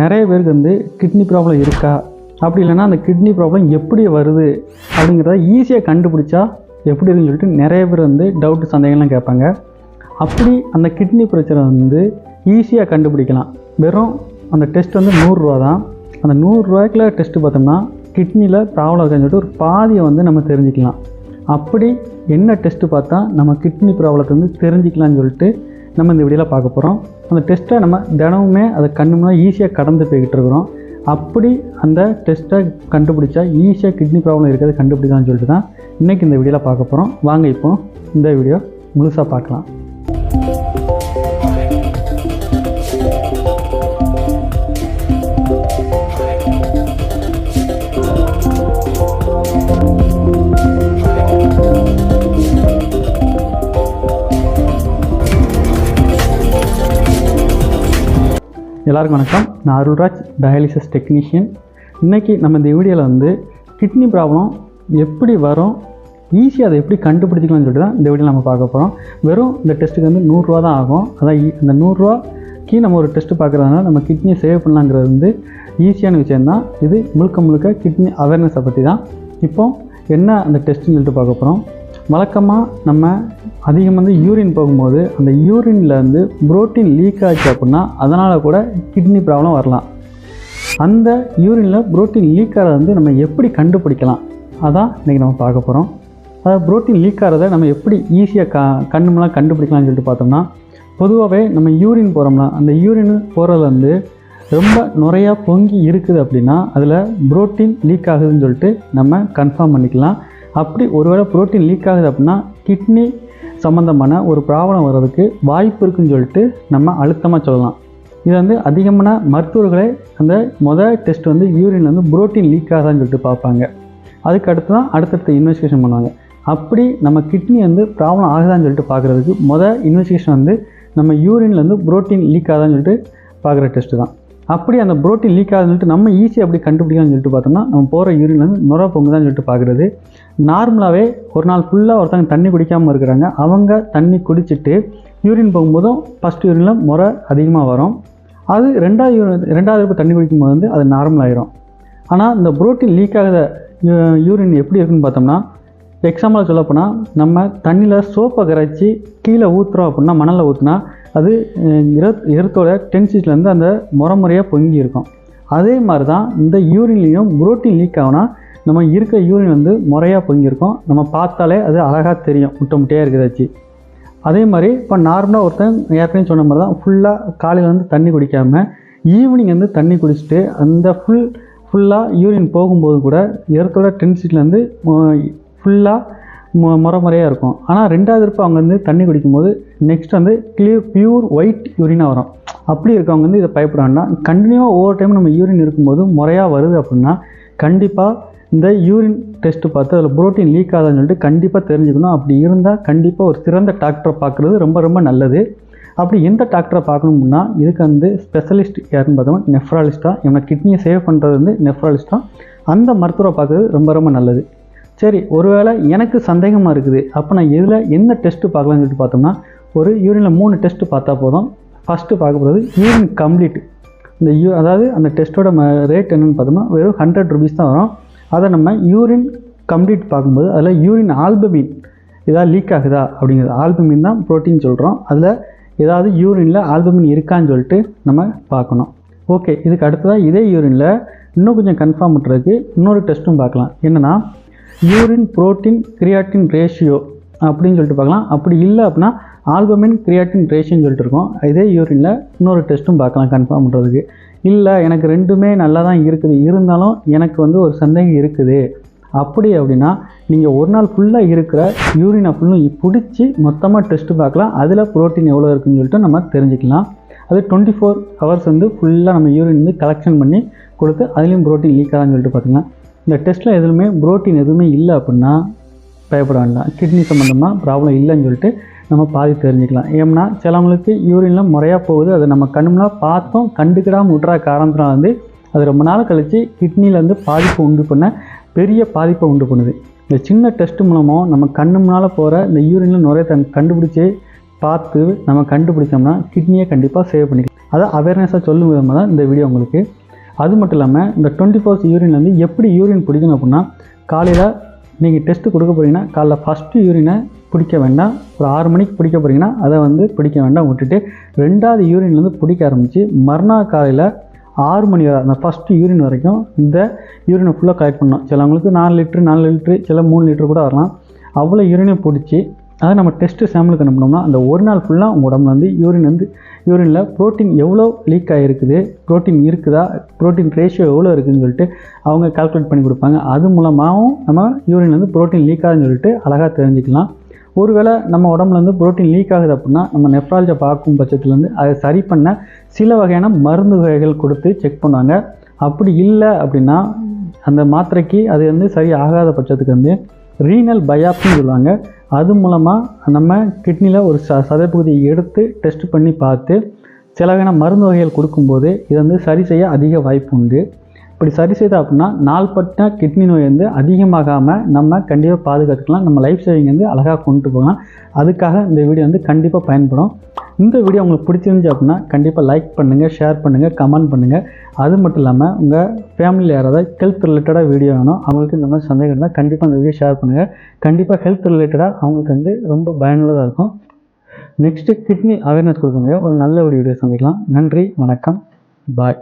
நிறைய பேருக்கு வந்து கிட்னி ப்ராப்ளம் இருக்கா? அப்படி இல்லைன்னா அந்த கிட்னி ப்ராப்ளம் எப்படி வருது? அப்படிங்கிறத ஈஸியாக கண்டுபிடிச்சா எப்படி இருக்குன்னு சொல்லிட்டு நிறைய பேர் வந்து டவுட்டு சந்தேகம்லாம் கேட்பாங்க. அப்படி அந்த கிட்னி பிரச்சனை வந்து ஈஸியாக கண்டுபிடிக்கலாம். வெறும் அந்த டெஸ்ட் வந்து நூறுரூவா தான். அந்த நூறுரூவாய்க்குள்ள டெஸ்ட்டு பார்த்தோம்னா கிட்னியில் ப்ராப்ளம் இருக்கான்னு சொல்லிட்டு ஒரு பாதியை வந்து நம்ம தெரிஞ்சுக்கலாம். அப்படி என்ன டெஸ்ட்டு பார்த்தா நம்ம கிட்னி ப்ராப்ளத்தை வந்து தெரிஞ்சுக்கலாம்னு சொல்லிட்டு நம்ம இந்த வீடியோவில் பார்க்க போகிறோம் அந்த டெஸ்ட்டை நம்ம தினமுமே அதை கண்ணு முன்னாடி ஈஸியாக கடந்து போய்கிட்டு இருக்கிறோம். அப்படி அந்த டெஸ்ட்டை கண்டுபிடிச்சா ஈஸியாக கிட்னி ப்ராப்ளம் இருக்கிறது கண்டுபிடிக்கலாம்னு சொல்லிட்டு தான் இன்றைக்கி இந்த வீடியோவில் பார்க்க போகிறோம் வாங்க இப்போ இந்த வீடியோ முழுசாக பார்க்கலாம். எல்லாருக்கும் வணக்கம். நான் அருள்ராஜ் டயாலிசிஸ் டெக்னீஷியன் இன்றைக்கி நம்ம இந்த வீடியோவில் வந்து கிட்னி ப்ராப்ளம் எப்படி வரும் ஈஸியாக அதை எப்படி கண்டுபிடிச்சிக்கலாம்னு சொல்லிட்டு தான் இந்த வீடியோ நம்ம பார்க்க போகிறோம் வெறும் இந்த டெஸ்ட்டுக்கு வந்து நூறுரூவா தான் ஆகும். அதான் ஈ- அந்த நூறுரூவாக்கி நம்ம ஒரு டெஸ்ட்டு பார்க்குறதுனால நம்ம கிட்னியை சேவ் பண்ணலாங்கிறது வந்து ஈஸியான விஷயந்தான் இது முழுக்க முழுக்க கிட்னி அவேர்னஸை பற்றி தான். இப்போது என்ன அந்த டெஸ்ட்டுன்னு சொல்லிட்டு பார்க்க போகிறோம் வழக்கமாக நம்ம அதிகம் வந்து யூரின் போகும்போது அந்த யூரினில் வந்து புரோட்டீன் லீக் ஆச்சு அப்படின்னா அதனால் கூட கிட்னி ப்ராப்ளம் வரலாம். அந்த யூரினில் புரோட்டீன் லீக் ஆகிறத வந்து நம்ம எப்படி கண்டுபிடிக்கலாம்? அதான் இன்றைக்கி நம்ம பார்க்க போகிறோம் அதாவது புரோட்டீன் லீக் ஆகிறத நம்ம எப்படி ஈஸியாக க கண்ணுமெல்லாம் கண்டுபிடிக்கலாம்னு சொல்லிட்டு பார்த்தோம்னா பொதுவாகவே நம்ம யூரின் போகிறோம்னா அந்த யூரின் போகிறதுல வந்து ரொம்ப நிறையா பொங்கி இருக்குது அப்படின்னா அதில் புரோட்டீன் லீக் ஆகுதுன்னு சொல்லிட்டு நம்ம கன்ஃபார்ம் பண்ணிக்கலாம். அப்படி ஒருவேளை புரோட்டீன் லீக் ஆகுது அப்படின்னா கிட்னி சம்மந்தமான ஒரு ப்ராப்ளம் வர்றதுக்கு வாய்ப்பு இருக்குன்னு சொல்லிட்டு நம்ம அழுத்தமாக சொல்லலாம். இது வந்து அதிகமான மருத்துவர்களே அந்த மொதல் டெஸ்ட் வந்து யூரின் வந்து புரோட்டீன் லீக் ஆகுதான்னு சொல்லிட்டு பார்ப்பாங்க. அதுக்கு அடுத்து தான் அடுத்தடுத்த இன்வெஸ்டிகேஷன் பண்ணுவாங்க. அப்படி நம்ம கிட்னி வந்து ப்ராப்ளம் ஆகுதான்னு சொல்லிட்டு பார்க்குறதுக்கு மொதல் இன்வெஸ்டிகேஷன் வந்து நம்ம யூரின்லேருந்து புரோட்டீன் லீக் ஆகுதான்னு சொல்லிட்டு பார்க்குற டெஸ்ட்டு தான். அப்படி அந்த புரோட்டீன் லீக் ஆகுதுன்னு சொல்லிட்டு நம்ம ஈஸியாக அப்படி கண்டுபிடிக்கலாம்னு சொல்லிட்டு பார்த்தோம்னா நம்ம போகிற யூரின்லேருந்து நுர பொங்குதான்னு சொல்லிட்டு பார்க்குறது. நார்மலாகவே ஒரு நாள் ஃபுல்லாக ஒருத்தவங்க தண்ணி குடிக்காமல் இருக்கிறாங்க. அவங்க தண்ணி குடிச்சிட்டு யூரின் போகும்போதும் ஃபஸ்ட் யூரினில் முறை அதிகமாக வரும். அது ரெண்டாவது யூரின் ரெண்டாவது இருப்பு தண்ணி குடிக்கும்போது வந்து அது நார்மல் ஆயிரும். ஆனால் இந்த புரோட்டீன் லீக் ஆகாத யூ- யூரின் எப்படி இருக்குன்னு பார்த்தோம்னா எக்ஸாம்பிள் சொல்லப்போனால் நம்ம தண்ணியில் சோப்பை கரைச்சி கீழே ஊற்றுறோம் அப்படின்னா மணலில் ஊற்றுனா அது அஹ், எர்த் எர்த்தோட அந்த முறை முறையாக பொங்கி இருக்கும். அதே மாதிரி தான் இந்த யூரின்லேயும் புரோட்டீன் லீக் ஆகுனா நம்ம இருக்க யூரின் வந்து முறையாக பொங்கியிருக்கும் நம்ம பார்த்தாலே அது அழகாக தெரியும். முட்டை முட்டையாக இருக்குதாச்சு அதே மாதிரி இப்போ நார்மலாக ஒருத்தன் ஏற்கனவே சொன்ன மாதிரி தான் ஃபுல்லாக காலையில் வந்து தண்ணி குடிக்காமல் ஈவினிங் வந்து தண்ணி குடிச்சிட்டு அந்த ஃபுல் ஃபுல்லாக யூரின் போகும்போது கூட எர்த்தோட டென்சிட்டிலேருந்து ஃபுல்லாக முறை முறையாக இருக்கும். ஆனால் ரெண்டாவது இருப்பு அவங்க வந்து தண்ணி குடிக்கும்போது நெக்ஸ்ட் வந்து கிளியர் பியூர் ஒயிட் யூரினாக வரும். அப்படி இருக்கவங்க வந்து இதை பயப்பட வேண்டாம் கண்டினியூவாக ஒவ்வொரு டைம் நம்ம யூரின் இருக்கும்போது முறையாக வருது அப்படின்னா கண்டிப்பாக இந்த யூரின் டெஸ்ட் பார்த்து அதில் புரோட்டீன் லீக் ஆகுதுன்னு சொல்லிட்டு கண்டிப்பாக தெரிஞ்சுக்கணும். அப்படி இருந்தால் கண்டிப்பாக ஒரு சிறந்த டாக்டரை பார்க்குறது ரொம்ப ரொம்ப நல்லது. அப்படி எந்த டாக்டரை பார்க்கணும்னா இதுக்கு வந்து ஸ்பெஷலிஸ்ட் யாருன்னு பார்த்தோம்னா நெஃப்ராலிஸ்ட்டாக இவங்க கிட்னியை சேவ் பண்ணுறது வந்து நெஃப்ராலிஸ்ட்டாக அந்த மருத்துவரை பார்க்குறது ரொம்ப ரொம்ப நல்லது. சரி ஒருவேளை எனக்கு சந்தேகமாக இருக்குது. அப்போ நான் எதில் என்ன டெஸ்ட்டு பார்க்கலாம்னு சொல்லிட்டு பார்த்தோம்னா ஒரு யூரினில் மூணு டெஸ்ட்டு பார்த்தா போதும். ஃபஸ்ட்டு பார்க்க போகிறது யூரின் கம்ப்ளீட் இந்த யூ அதாவது அந்த டெஸ்ட்டோட ரேட் என்னென்னு பார்த்தோம்னா வெறும் ஹண்ட்ரட் ருபீஸ் தான் வரும். அதை நம்ம யூரின் கம்ப்ளீட் பார்க்கும்போது அதில் யூரின் ஆல்பமின் ஏதாவது லீக் ஆகுதா அப்படிங்கிறது ஆல்பமின் தான் ப்ரோட்டீன் சொல்கிறோம் அதில் ஏதாவது யூரினில் ஆல்பமின் இருக்கான்னு சொல்லிட்டு நம்ம பார்க்கணும். ஓகே இதுக்கு அடுத்ததாக இதே யூரினில் இன்னும் கொஞ்சம் கன்ஃபார்ம் பண்ணுறதுக்கு இன்னொரு டெஸ்ட்டும் பார்க்கலாம். என்னென்னா யூரின் புரோட்டீன் கிரியாட்டின் ரேஷியோ அப்படின்னு சொல்லிட்டு பார்க்கலாம். அப்படி இல்லை அப்படின்னா ஆல்பமின் கிரியாட்டின் ரேஷியோன்னு சொல்லிட்டு இருக்கோம். இதே யூரினில் இன்னொரு டெஸ்ட்டும் பார்க்கலாம் கன்ஃபார்ம் பண்ணுறதுக்கு இல்லை எனக்கு ரெண்டுமே நல்லா தான் இருக்குது. இருந்தாலும் எனக்கு வந்து ஒரு சந்தேகம் இருக்குது. அப்படி அப்படின்னா நீங்கள் ஒரு நாள் ஃபுல்லாக இருக்கிற யூரினை ஃபுல்லும் பிடிச்சி மொத்தமாக டெஸ்ட்டு பார்க்கலாம். அதில் புரோட்டீன் எவ்வளோ இருக்குன்னு சொல்லிட்டு நம்ம தெரிஞ்சுக்கலாம். அது டுவெண்ட்டி ஃபோர் ஹவர்ஸ் வந்து ஃபுல்லாக நம்ம யூரின் வந்து கலெக்ஷன் பண்ணி கொடுத்து அதுலேயும் புரோட்டீன் லீக் ஆகான்னு சொல்லிட்டு பார்த்திங்கன்னா இந்த டெஸ்ட்டில் எதுவுமே புரோட்டீன் எதுவுமே இல்லை அப்படின்னா பயப்பட வேண்டாம். கிட்னி சம்மந்தமாக ப்ராப்ளம் இல்லைன்னு சொல்லிட்டு நம்ம பாதி தெரிஞ்சுக்கலாம். ஏன்னா சிலவங்களுக்கு யூரின்லாம் முறையாக போகுது. அதை நம்ம கண்ணுலாம் பார்த்தோம் கண்டுக்கிடாமல் விட்ற காரணத்தினால வந்து அது ரொம்ப நாள் கழித்து கிட்னிலேருந்து பாதிப்பு உண்டு பண்ண பெரிய பாதிப்பை உண்டு பண்ணுது. இந்த சின்ன டெஸ்ட் மூலமாக நம்ம கண்ணு முன்னால் போகிற இந்த யூரினில் நுரைய தன் கண்டுபிடிச்சி பார்த்து நம்ம கண்டுபிடிச்சோம்னா கிட்னியை கண்டிப்பாக சேவ் பண்ணிக்கலாம். அதை அவேர்னஸாக சொல்லும் விதமாக தான் இந்த வீடியோ உங்களுக்கு அது மட்டும் இல்லாமல் இந்த டுவெண்ட்டி ஃபோர்ஸ் யூரின்லேருந்து எப்படி யூரின் பிடிக்கணும் அப்படின்னா காலையில் நீங்கள் டெஸ்ட்டு கொடுக்க போகிறீங்கன்னா காலைல ஃபஸ்ட்டு யூரினை பிடிக்க வேண்டாம். ஒரு ஆறு மணிக்கு பிடிக்க போகிறீங்கன்னா அதை வந்து பிடிக்க வேண்டாம் விட்டுட்டு ரெண்டாவது யூரின்லேருந்து பிடிக்க ஆரம்பித்து மறுநாள் காலையில் ஆறு மணி வரை அந்த ஃபஸ்ட்டு யூரின் வரைக்கும் இந்த யூரினை ஃபுல்லாக கலெக்ட் பண்ணோம் சிலவங்களுக்கு நாலு லிட்ரு நாலு லிட்ரு சில மூணு லிட்ரு கூட வரலாம். அவ்வளோ யூரினை பிடிச்சி அதை நம்ம டெஸ்ட்டு சாம்பிளுக்கு அனுப்பினோம்னா அந்த ஒரு நாள் ஃபுல்லாக உங்கள் உடம்புல வந்து யூரின் வந்து யூரினில் ப்ரோட்டீன் எவ்வளோ லீக் ஆகிருக்குது ப்ரோட்டீன் இருக்குதா ப்ரோட்டீன் ரேஷியோ எவ்வளோ இருக்குதுன்னு சொல்லிட்டு அவங்க கால்குலேட் பண்ணி கொடுப்பாங்க. அது மூலமாகவும் நம்ம யூரின் வந்து ப்ரோட்டீன் லீக் ஆகுதுன்னு சொல்லிட்டு அழகாக தெரிஞ்சுக்கலாம். ஒருவேளை நம்ம உடம்புல வந்து ப்ரோட்டீன் லீக் ஆகுது அப்படின்னா நம்ம நெஃப்ராலஜை பார்க்கும் பட்சத்துலேருந்து அதை சரி பண்ண சில வகையான மருந்து வகைகள் கொடுத்து செக் பண்ணுவாங்க. அப்படி இல்லை அப்படின்னா அந்த மாத்திரைக்கு அது வந்து சரி ஆகாத பட்சத்துக்கு வந்து ரீனல் பயாப்சின்னு சொல்லுவாங்க. அது மூலமாக நம்ம கிட்னியில் ஒரு ச சதைப்பகுதியை எடுத்து டெஸ்ட் பண்ணி பார்த்து சில மருந்து வகைகள் கொடுக்கும்போது இதை வந்து சரி செய்ய அதிக வாய்ப்பு உண்டு. அப்படி சரி செய்தா அப்படின்னா நாள்பட்ட கிட்னி நோய் வந்து அதிகமாகாமல் நம்ம கண்டிப்பாக பாதுகாத்துக்கலாம். நம்ம லைஃப் சேவிங் வந்து அழகாக கொண்டு போகலாம். அதுக்காக இந்த வீடியோ வந்து கண்டிப்பாக பயன்படும். இந்த வீடியோ உங்களுக்கு பிடிச்சிருந்துச்சு அப்படின்னா கண்டிப்பாக லைக் பண்ணுங்கள் ஷேர் பண்ணுங்கள் கமெண்ட் பண்ணுங்கள் அது மட்டும் இல்லாமல் உங்கள் ஃபேமிலியில் யாராவது ஹெல்த் ரிலேட்டடாக வீடியோ வேணும் அவங்களுக்கு இந்த மாதிரி சந்தேகம் இருந்தால் கண்டிப்பாக இந்த வீடியோ ஷேர் பண்ணுங்கள் கண்டிப்பாக ஹெல்த் ரிலேட்டடாக அவங்களுக்கு வந்து ரொம்ப பயனுள்ளதாக இருக்கும். நெக்ஸ்ட்டு கிட்னி அவேர்னஸ் கொடுக்க முடியும் ஒரு நல்ல ஒரு வீடியோ சந்திக்கலாம். நன்றி வணக்கம். பாய்